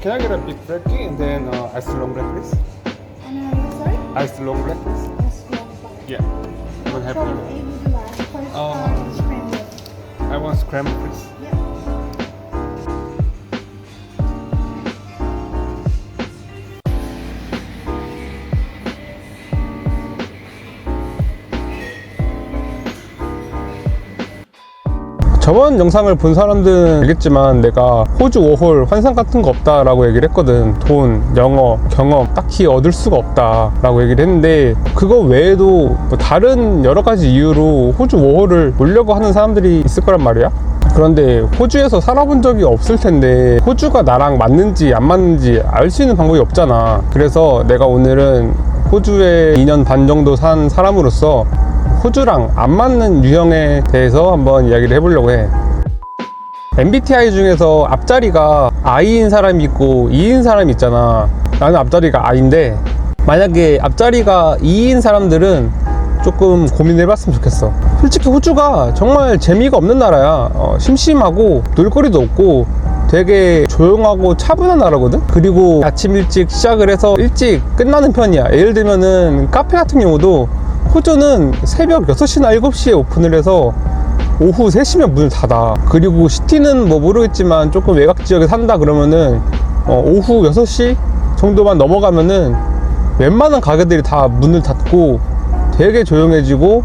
Can I get a big tea and then uh, ice long black, please? And uh, sorry? Ice long black, please. Yes, Yeah. What So happened? what you would? First, Uh, uh, scrambled. I want scramble, please. 저번 영상을 본 사람들은 알겠지만 내가 호주 5홀 환상 같은 거 없다라고 얘기를 했거든. 돈, 영어, 경험 딱히 얻을 수가 없다라고 얘기를 했는데 그거 외에도 뭐 다른 여러 가지 이유로 호주 5홀을 오려고 하는 사람들이 있을 거란 말이야. 그런데 호주에서 살아본 적이 없을 텐데 호주가 나랑 맞는지 안 맞는지 알 수 있는 방법이 없잖아. 그래서 내가 오늘은 호주에 2년 반 정도 산 사람으로서 호주랑 안 맞는 유형에 대해서 한번 이야기를 해보려고 해. MBTI 중에서 앞자리가 I인 사람이 있고 E인 사람이 있잖아. 나는 앞자리가 I인데 만약에 앞자리가 E인 사람들은 조금 고민을 해봤으면 좋겠어. 솔직히 호주가 정말 재미가 없는 나라야. 어, 심심하고 놀거리도 없고 되게 조용하고 차분한 나라거든? 그리고 아침 일찍 시작을 해서 일찍 끝나는 편이야. 예를 들면은 카페 같은 경우도 호주는 새벽 6시나 7시에 오픈을 해서 오후 3시면 문을 닫아. 그리고 시티는 뭐 모르겠지만 조금 외곽 지역에 산다 그러면은 어, 오후 6시 정도만 넘어가면은 웬만한 가게들이 다 문을 닫고 되게 조용해지고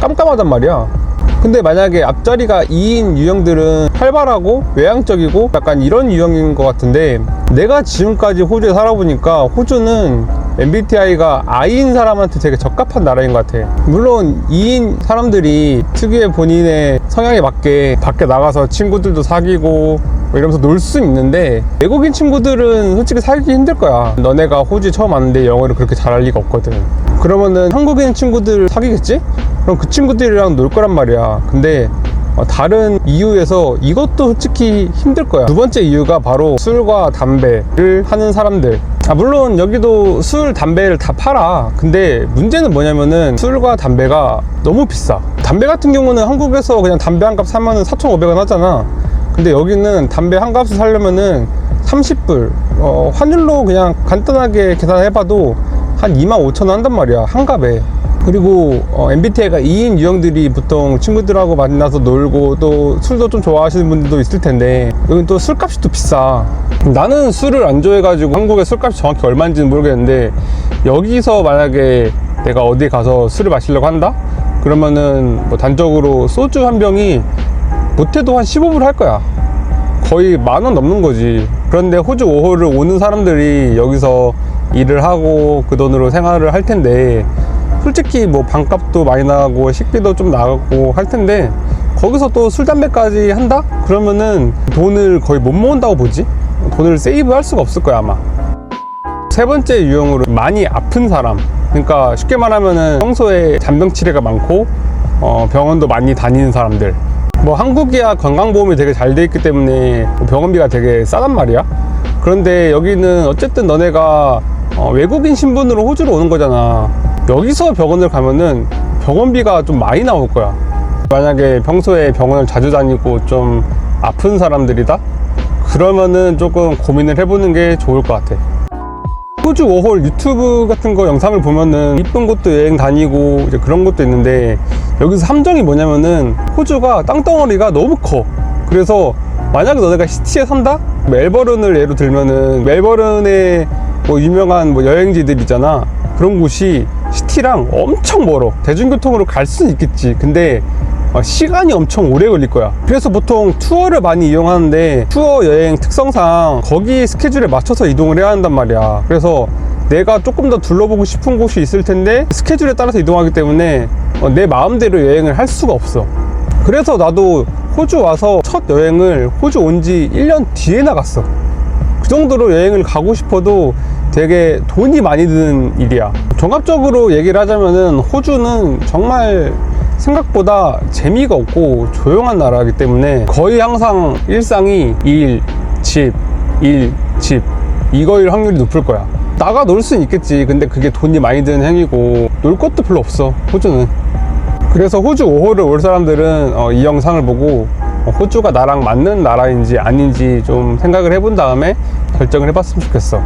깜깜하단 말이야. 근데 만약에 앞자리가 2인 유형들은 활발하고 외향적이고 약간 이런 유형인 것 같은데 내가 지금까지 호주에 살아보니까 호주는 MBTI가 I인 사람한테 되게 적합한 나라인 것 같아. 물론 2인 사람들이 특유의 본인의 성향에 맞게 밖에 나가서 친구들도 사귀고 뭐 이러면서 놀 수 있는데 외국인 친구들은 솔직히 사귀기 힘들 거야. 너네가 호주에 처음 왔는데 영어를 그렇게 잘할 리가 없거든. 그러면은 한국인 친구들 사귀겠지? 그럼 그 친구들이랑 놀 거란 말이야. 근데 어, 다른 이유에서 이것도 솔직히 힘들 거야. 두 번째 이유가 바로 술과 담배를 하는 사람들. 아, 물론 여기도 술, 담배를 다 팔아. 근데 문제는 뭐냐면은 술과 담배가 너무 비싸. 담배 같은 경우는 한국에서 그냥 담배 한 값 사면은 4,500원 하잖아. 근데 여기는 담배 한 값을 사려면은 30불. 어, 환율로 그냥 간단하게 계산해봐도 한 2만 5천 원 한단 말이야. 한 값에. 그리고 어, MBTI가 2인 유형들이 보통 친구들하고 만나서 놀고 또 술도 좀 좋아하시는 분들도 있을 텐데 여긴 또 술값이 또 비싸 나는 술을 안 좋아해가지고 한국의 술값이 정확히 얼마인지는 모르겠는데 여기서 만약에 내가 어디 가서 술을 마시려고 한다? 그러면은 뭐 단적으로 소주 한 병이 못해도 한 15불 할 거야 거의 만 원 넘는 거지. 그런데 호주 5호를 오는 사람들이 여기서 일을 하고 그 돈으로 생활을 할 텐데 솔직히 뭐 방값도 많이 나가고 식비도 좀 나가고 할 텐데 거기서 또 술 담배까지 한다? 그러면은 돈을 거의 못 모은다고 보지? 돈을 세이브 할 수가 없을 거야 아마. 세 번째 유형으로 많이 아픈 사람. 그러니까 쉽게 말하면은 평소에 잔병 치레가 많고 어, 병원도 많이 다니는 사람들. 뭐 한국이야 건강보험이 되게 잘 돼 있기 때문에 뭐 병원비가 되게 싸단 말이야. 그런데 여기는 어쨌든 너네가 어, 외국인 신분으로 호주로 오는 거잖아. 여기서 병원을 가면은 병원비가 좀 많이 나올 거야. 만약에 평소에 병원을 자주 다니고 좀 아픈 사람들이다? 그러면은 조금 고민을 해보는 게 좋을 것 같아. 호주 5홀 유튜브 같은 거 영상을 보면은 이쁜 곳도 여행 다니고 이제 그런 것도 있는데 여기서 함정이 뭐냐면은 호주가 땅덩어리가 너무 커. 그래서 만약에 너네가 시티에 산다? 멜버른을 예로 들면은 멜버른에 뭐 유명한 뭐 여행지들 있잖아. 그런 곳이 시티랑 엄청 멀어. 대중교통으로 갈 수는 있겠지. 근데 어, 시간이 엄청 오래 걸릴 거야. 그래서 보통 투어를 많이 이용하는데 투어 여행 특성상 거기 스케줄에 맞춰서 이동을 해야 한단 말이야. 그래서 내가 조금 더 둘러보고 싶은 곳이 있을 텐데 스케줄에 따라서 이동하기 때문에 어, 내 마음대로 여행을 할 수가 없어. 그래서 나도 호주 와서 첫 여행을 호주 온 지 1년 뒤에 나갔어. 그 정도로 여행을 가고 싶어도 되게 돈이 많이 드는 일이야. 종합적으로 얘기를 하자면은 호주는 정말 생각보다 재미가 없고 조용한 나라이기 때문에 거의 항상 일상이 일, 집, 일, 집 이거일 확률이 높을 거야. 나가 놀 수는 있겠지. 근데 그게 돈이 많이 드는 행위고 놀 것도 별로 없어. 호주는. 그래서 호주 5호를 올 사람들은 어, 이 영상을 보고 호주가 나랑 맞는 나라인지 아닌지 좀 생각을 해본 다음에 결정을 해봤으면 좋겠어.